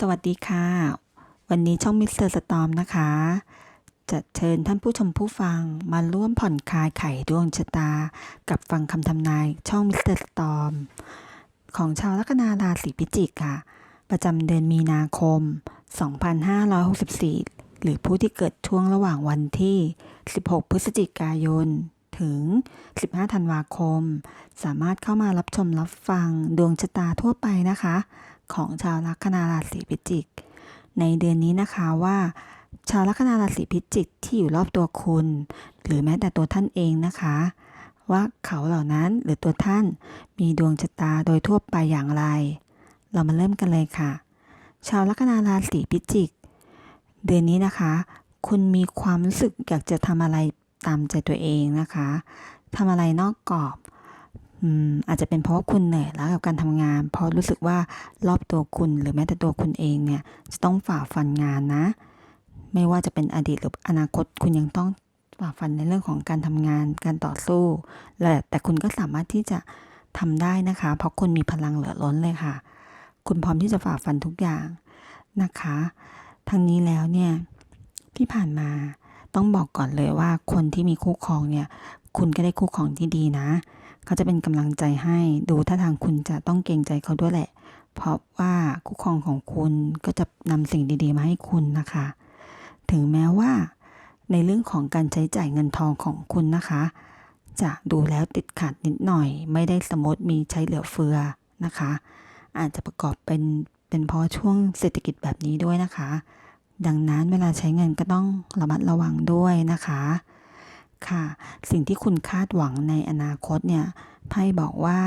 สวัสดีค่ะ วันนี้ช่องมิสเตอร์สตอมนะคะ จะเชิญท่านผู้ชมผู้ฟังมาร่วมผ่อนคลายไขดวงชะตา กับฟังคำทำนายช่องมิสเตอร์สตอมของชาวลัคนาราศีพิจิกค่ะ ประจำเดือนมีนาคม 2564 หรือผู้ที่เกิดช่วงระหว่างวันที่ 16 พฤศจิกายนถึง 15 ธันวาคม สามารถเข้ามารับชมรับฟังดวงชะตาทั่วไปนะคะ ของชาวลัคนาราศีพิจิก ในเดือนนี้นะคะว่า ชาวลัคนาราศีพิจิกที่อยู่รอบตัวคุณ หรือแม้แต่ตัวท่านเองนะคะ ว่าเขาเหล่านั้นหรือตัวท่านมีดวงชะตาโดยทั่วไปอย่างไร เรามาเริ่มกันเลยค่ะ ชาวลัคนาราศีพิจิก เดือนนี้นะคะ คุณมีความรู้สึกอยากจะทำอะไรตามใจตัวเองนะคะทำอะไรนอกกรอบ อืมอาจจะเป็นเพราะคุณเหนื่อยแล้วกับการทำงาน เพราะรู้สึกว่ารอบตัวคุณหรือแม้แต่ตัวคุณเองเนี่ยจะต้องฝ่าฟันงานนะ ไม่ว่าจะเป็นอดีตหรืออนาคตคุณยังต้องฝ่าฟันในเรื่องของการทำงาน การต่อสู้และแต่คุณก็สามารถที่จะทำได้นะคะ เพราะคุณมีพลังเหลือล้นเลยค่ะ คุณพร้อมที่จะฝ่าฟันทุกอย่างนะคะทั้งนี้แล้วเนี่ยที่ผ่านมาต้องบอกก่อนเลยว่าคนที่มีคู่ครองเนี่ย คุณก็ได้คู่ครองที่ดีนะ เขาจะเป็นกำลังใจให้ดูท่าทางคุณจะต้องเกรงใจเขาด้วยแหละ เพราะว่าคู่ครองของคุณก็จะนำสิ่งดีๆมาให้คุณนะคะ ถึงแม้ว่า ในเรื่องของการใช้จ่ายเงินทองของคุณนะคะ จะดูแล้วติดขัดนิดหน่อย ไม่ได้สมมติมีใช้เหลือเฟือนะคะ อาจจะประกอบเป็นเป็นเพราะช่วงเศรษฐกิจแบบนี้ด้วยนะคะ ดังนั้นเวลาใช้เงินก็ต้องระมัดระวังด้วยนะคะ ค่ะ สิ่งที่คุณคาดหวังในอนาคตเนี่ยไพ่บอกว่า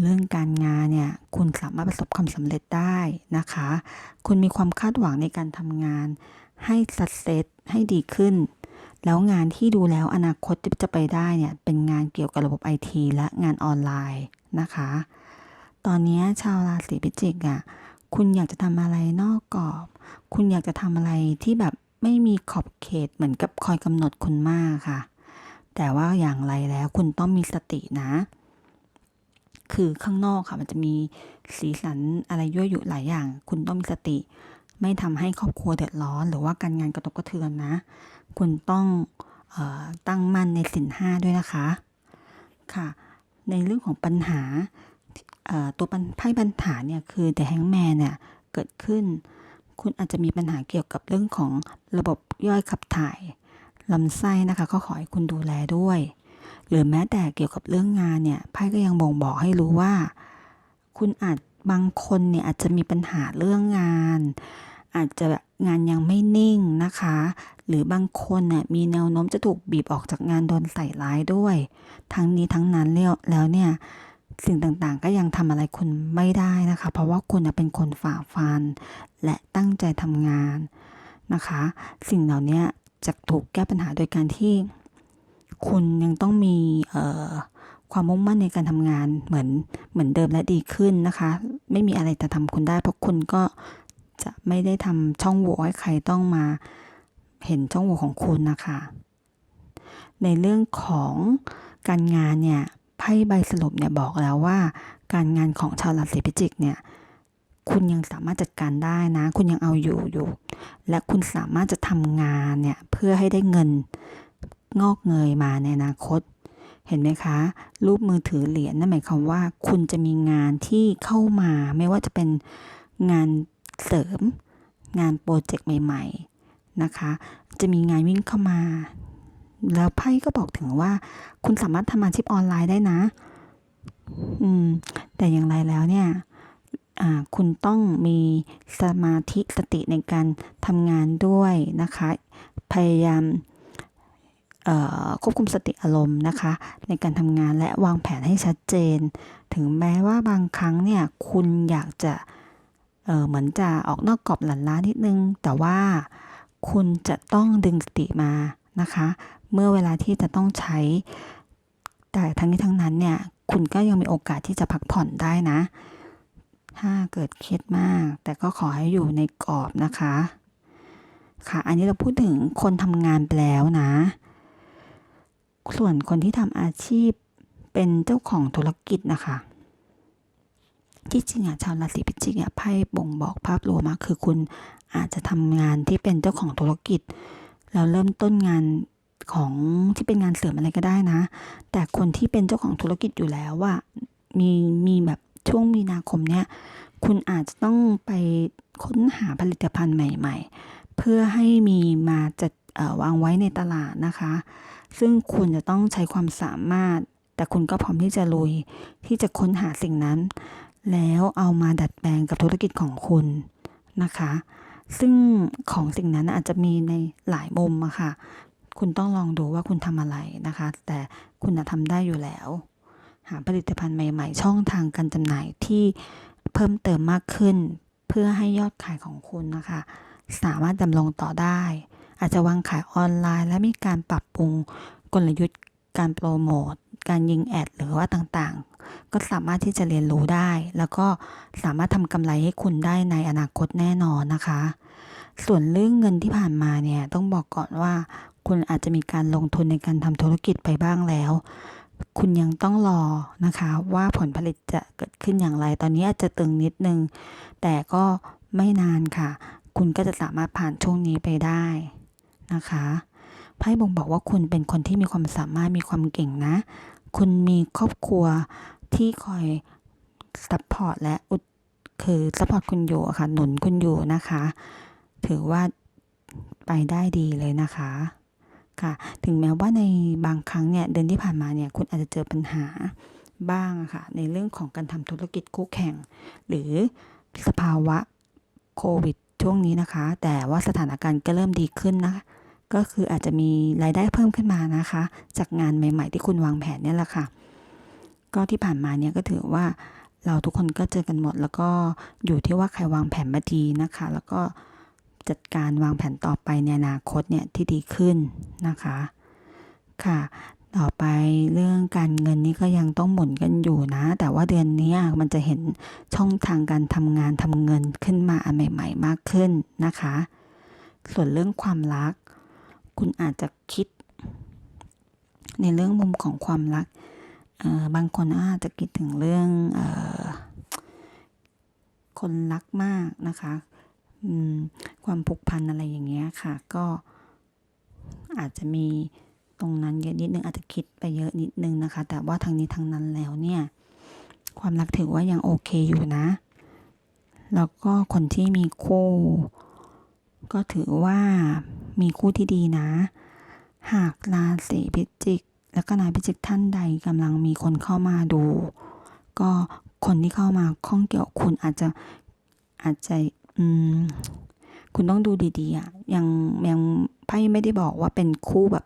เรื่องการงานเนี่ยคุณสามารถประสบความสำเร็จได้นะคะ คุณมีความคาดหวังในการทำงาน ให้สัดเซตให้ดีขึ้น แล้วงานที่ดูแล้วอนาคตที่จะไปได้เนี่ยเป็นงานเกี่ยวกับระบบไอทีและงานออนไลน์นะคะ ตอนนี้ชาวราศีพิจิกอะคุณอยากจะทำอะไรนอกกรอบ คุณอยากจะทำอะไรที่แบบไม่มีขอบเขตเหมือนกับคอยกำหนดคุณมากค่ะ แต่ว่าอย่างไรแล้วคุณต้องมีสตินะ คือข้างนอกค่ะมันจะมีสีสันอะไรยั่วยุหลายอย่าง คุณต้องมีสติ ไม่ทำให้ครอบครัวเดือดร้อน หรือว่าการงานกระทบกระเทือนนะ คุณต้องออตั้งมั่นในสินห้าด้วยนะคะ ค่ะ ในเรื่องของปัญหาตัวไพ่ปัญหาเนี่ยคือ The Hangman เนี่ยเกิดขึ้น คุณอาจจะมีปัญหาเกี่ยวกับเรื่องของระบบย่อยขับถ่าย ลำไส้นะคะก็ขอให้คุณดูแลด้วย หรือแม้แต่เกี่ยวกับเรื่องงานเนี่ยไพ่ก็ยังบ่งบอกให้รู้ว่า คุณอาจบางคนเนี่ยอาจจะมีปัญหาเรื่องงาน อาจจะงานยังไม่นิ่งนะคะ หรือบางคนเนี่ยมีแนวโน้มจะถูกบีบออกจากงานโดนใส่ร้ายด้วย ทั้งนี้ทั้งนั้นแล้วแล้วเนี่ยสิ่งต่างๆ ก็ยังทำอะไรคุณไม่ได้นะคะ เพราะว่าคุณเป็นคนฝ่าฟัน และตั้งใจทำงานนะคะ สิ่งเหล่านี้ จะถูกแก้ปัญหาโดยการที่ คุณยังต้องมีความมุ่งมั่นในการทำงานเหมือนเหมือนเดิมและดีขึ้นนะคะ ไม่มีอะไรจะทำคุณได้ เพราะคุณก็จะไม่ได้ทำช่องโหว่ให้ใครต้องมาเห็นช่องโหว่ของคุณนะคะ ในเรื่องของการงานเนี่ยไพ่ใบสรุปเนี่ยบอกแล้วว่า การงานของชาวราศีพิจิกเนี่ย คุณยังสามารถจัดการได้นะ คุณยังเอาอยู่อยู่ และคุณสามารถจะทำงานเนี่ยเพื่อให้ได้เงินงอกเงยมาในอนาคต เห็นไหมคะ รูปมือถือเหรียญนั่นหมายความว่า คุณจะมีงานที่เข้ามาไม่ว่าจะเป็นงานเสริม งานโปรเจกต์ใหม่ ๆนะคะ จะมีงานวิ่งเข้ามา แล้วไพ่ก็บอกถึงว่า คุณสามารถทำอาชีพออนไลน์ได้นะ อืม แต่อย่างไรแล้วเนี่ย คุณต้องมีสมาธิสติในการทำงานด้วยนะคะ พยายามควบคุมสติอารมณ์นะคะ ในการทำงานและวางแผนให้ชัดเจน ถึงแม้ว่าบางครั้งเนี่ยคุณอยากจะเเหมือนจะออกนอกกรอบหลันล้านิดนึง แต่ว่าคุณจะต้องดึงสติมานะคะ เมื่อเวลาที่จะต้องใช้ แต่ทั้งนี้ทั้งนั้นเนี่ยคุณก็ยังมีโอกาสที่จะพักผ่อนได้นะ ถ้าเกิดเครียดมาก แต่ก็ขอให้อยู่ในกรอบนะคะ ค่ะ อันนี้เราพูดถึงคนทำงานไปแล้วนะ ส่วนคนที่ทำอาชีพเป็นเจ้าของธุรกิจนะคะ ที่จริงอะชาวราศีพิจิกอะไพ่บ่งบอกภาพรวมอะคือคุณอาจจะทำงานที่เป็นเจ้าของธุรกิจ แล้วเริ่มต้นงานของที่เป็นงานเสริมอะไรก็ได้นะ แต่คนที่เป็นเจ้าของธุรกิจอยู่แล้วว่ามีมีแบบ ช่วงมีนาคมเนี้ยคุณอาจจะต้องไปค้นหาผลิตภัณฑ์ใหม่ ๆ เพื่อให้มีมาจัดวางไว้ในตลาดนะคะ ซึ่งคุณจะต้องใช้ความสามารถ แต่คุณก็พร้อมที่จะลุย ที่จะค้นหาสิ่งนั้น แล้วเอามาดัดแปลงกับธุรกิจของคุณนะคะ ซึ่งของสิ่งนั้นอาจจะมีในหลายมุมอะค่ะ คุณต้องลองดูว่าคุณทำอะไรนะคะ แต่คุณทำได้อยู่แล้ว หาผลิตภัณฑ์ใหม่ ๆ ช่องทางการจำหน่ายที่เพิ่มเติมมากขึ้น เพื่อให้ยอดขายของคุณนะคะ สามารถดำรงต่อได้ อาจจะวางขายออนไลน์ และมีการปรับปรุงกลยุทธ์ การโปรโมทการยิงแอดหรือว่าต่างๆ ก็สามารถที่จะเรียนรู้ได้ แล้วก็สามารถทำกำไรให้คุณได้ในอนาคตแน่นอนนะคะ ส่วนเรื่องเงินที่ผ่านมาเนี่ยต้องบอกก่อนว่า คุณอาจจะมีการลงทุนในการทำธุรกิจไปบ้างแล้ว คุณยังต้องรอนะคะ ว่าผลผลิตจะเกิดขึ้นอย่างไร ตอนนี้อาจจะตึงนิดนึง แต่ก็ไม่นานค่ะ คุณก็จะสามารถผ่านช่วงนี้ไปได้นะคะไพ่บ่งบอกว่าคุณเป็นคนที่มีความสามารถมีความเก่งนะ คุณมีครอบครัวที่คอยซัพพอร์ตและอุดคือซัพพอร์ตคุณอยู่ค่ะ หนุนคุณอยู่นะคะ ถือว่าไปได้ดีเลยนะคะ ค่ะ ถึงแม้ว่าในบางครั้งเนี่ยเดือนที่ผ่านมาเนี่ยคุณอาจจะเจอปัญหาบ้างค่ะในเรื่องของการทำธุรกิจคู่แข่ง หรือสภาวะโควิดช่วงนี้นะคะ แต่ว่าสถานการณ์ก็เริ่มดีขึ้นนะคะก็คืออาจจะมีรายได้เพิ่มขึ้นมานะคะ จากงานใหม่ ๆ ที่คุณวางแผนเนี่ยแหละค่ะ ก็ที่ผ่านมาเนี่ยก็ถือว่าเราทุกคนก็เจอกันหมด แล้วก็อยู่ที่ว่าใครวางแผนมาดีนะคะ แล้วก็ จัดการวางแผนต่อไปในอนาคตเนี่ยที่ดีขึ้นนะคะค่ะ ต่อไปเรื่องการเงินนี่ก็ยังต้องหมุนกันอยู่นะ แต่ว่าเดือนนี้มันจะเห็นช่องทางการทำงานทำเงินขึ้นมาอันใหม่ ๆ มากขึ้นนะคะ ส่วนเรื่องความรัก คุณอาจจะคิด ในเรื่องมุมของความรักบางคนอาจจะคิดถึงเรื่องออคนรักมากนะคะ ความผูกพันอะไรอย่างเงี้ยค่ะ ก็อาจจะมีตรงนั้นเยอะนิดนึงอาจจะคิดไปเยอะนิดนึงนะคะ แต่ว่าทางนี้ทางนั้นแล้วเนี่ย ความรักถือว่ายังโอเคอยู่นะ แล้วก็คนที่มีคู่ก็ถือว่ามีคู่ที่ดีนะ หากราศีพิจิก แล้วก็นายพิจิกท่านใดกำลังมีคนเข้ามาดู ก็คนที่เข้ามาข้องเกี่ยวคุณอาจจะอาจจะ อืมคุณต้องดูดีๆอะยังยังไพ่ไม่ได้บอกว่าเป็นคู่แบบ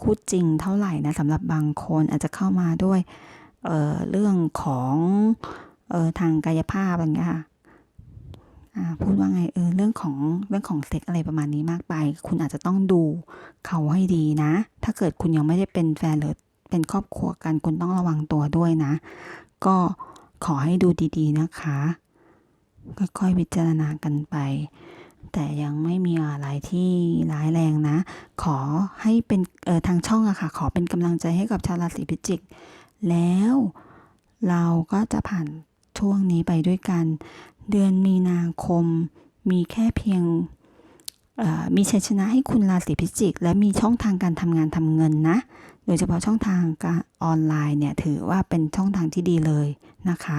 คู่จริงเท่าไหร่นะสำหรับบางคนอาจจะเข้ามาด้วยเอ่อเรื่องของเอ่อทางกายภาพอะไรเงี้ยค่ะพูดว่าไงเออเรื่องของเรื่องของเซ็กอะไรประมาณนี้มากไป คุณอาจจะต้องดูเขาให้ดีนะ ถ้าเกิดคุณยังไม่ได้เป็นแฟนหรือเป็นครอบครัวกันคุณต้องระวังตัวด้วยนะ ก็ขอให้ดูดี ๆ นะคะ ค่อยๆพิจารณากันไป แต่ยังไม่มีอะไรที่ร้ายแรงนะ ขอให้เป็นเออทางช่องอะค่ะ ขอเป็นกำลังใจให้กับชาวราศีพิจิก แล้วเราก็จะผ่านช่วงนี้ไปด้วยกัน เดือนมีนาคมมีแค่เพียงมีชัยชนะให้คุณราศีพิจิก และมีช่องทางการทำงานทำเงินนะ โดยเฉพาะช่องทางการออนไลน์เนี่ยถือว่าเป็นช่องทางที่ดีเลยนะคะ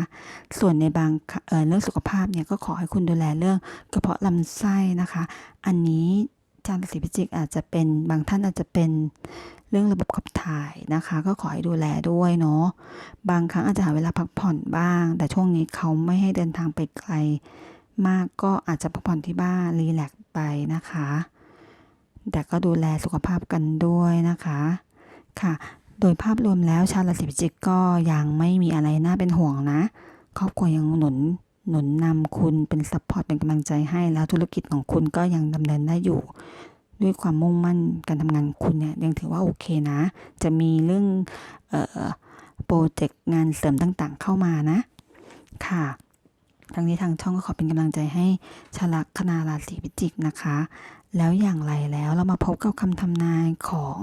ส่วนในบางเเรื่องสุขภาพเนี่ยก็ขอให้คุณดูแลเรื่องกระเพาะลำไส้นะคะ อันนี้ชาวราศีพิจิกอาจจะเป็นบางท่านอาจจะเป็นเรื่องระบบขับถ่ายนะคะ ก็ขอให้ดูแลด้วยเนาะบางครั้งอาจจะหาเวลาพักผ่อนบ้าง แต่ช่วงนี้เขาไม่ให้เดินทางไปไกล มากก็อาจจะพักผ่อนที่บ้านรีแลกซ์ไปนะคะ แต่ก็ดูแลสุขภาพกันด้วยนะคะ ค่ะ โดยภาพรวมแล้วชาวราศีพิจิกก็ยังไม่มีอะไรน่าเป็นห่วงนะ ครอบครัวยังหนุนหนุนนำคุณเป็นซัพพอร์ตเป็นกำลังใจให้แล้วธุรกิจของคุณก็ยังดำเนินได้อยู่ ด้วยความมุ่งมั่นการทำงานคุณเนี่ยยังถือว่าโอเคนะ จะมีเรื่องออโปรเจกต์งานเสริมต่างๆ เข้ามานะ ค่ะ ทางนี้ทางช่องก็ขอเป็นกำลังใจให้ชาวลัคนาราศีพิจิกนะคะ แล้วอย่างไรแล้วเรามาพบกับคำทำนายของ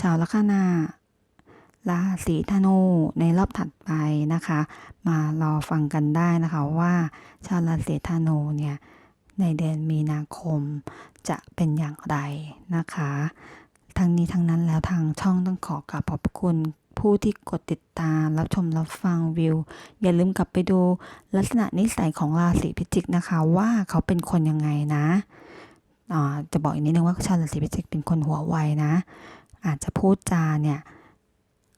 ชาวลัคนาราศีธนูในรอบถัดไปนะคะ มารอฟังกันได้นะคะว่า ชาวราศีธนูเนี่ยในเดือนมีนาคมจะเป็นอย่างไรนะคะ ทั้งนี้ทั้งนั้นแล้วทางช่องต้องขอกราบขอบคุณผู้ที่กดติดตามรับชมรับฟังวิว อย่าลืมกลับไปดูลักษณะนิสัยของราศีพิจิกนะคะว่าเขาเป็นคนยังไงนะอ่าจะบอกอีกนิดนึงว่าชาวราศีพิจิกเป็นคนหัวไวนะ อาจจะพูดจาเนี่ย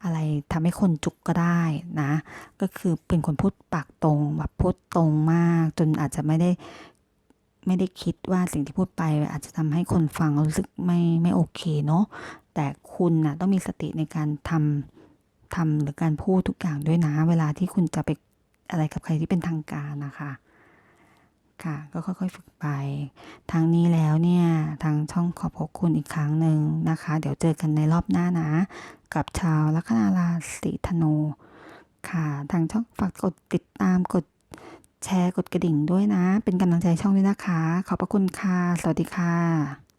อะไรทำให้คนจุกก็ได้นะ ก็คือเป็นคนพูดปากตรงแบบพูดตรงมาก จนอาจจะไม่ได้ไม่ได้คิดว่าสิ่งที่พูดไป อาจจะทำให้คนฟังรู้สึกไม่ไม่โอเคเนาะแต่คุณนะต้องมีสติในการทำทำหรือการพูดทุกอย่างด้วยนะ เวลาที่คุณจะไปอะไรกับใครที่เป็นทางการนะคะ ค่ะ ก็ค่อยๆฝึกไปทางนี้แล้วเนี่ย ทางช่องขอบพบคุณอีกครั้งหนึ่งนะคะ เดี๋ยวเจอกันในรอบหน้านะ กับชาวลัคนาราศีธนูค่ะ ทางช่องฝากกดติดตามกดแชร์กดกระดิ่งด้วยนะ เป็นกำลังใจช่องด้วยนะคะ ขอบพระคุณค่ะ สวัสดีค่ะ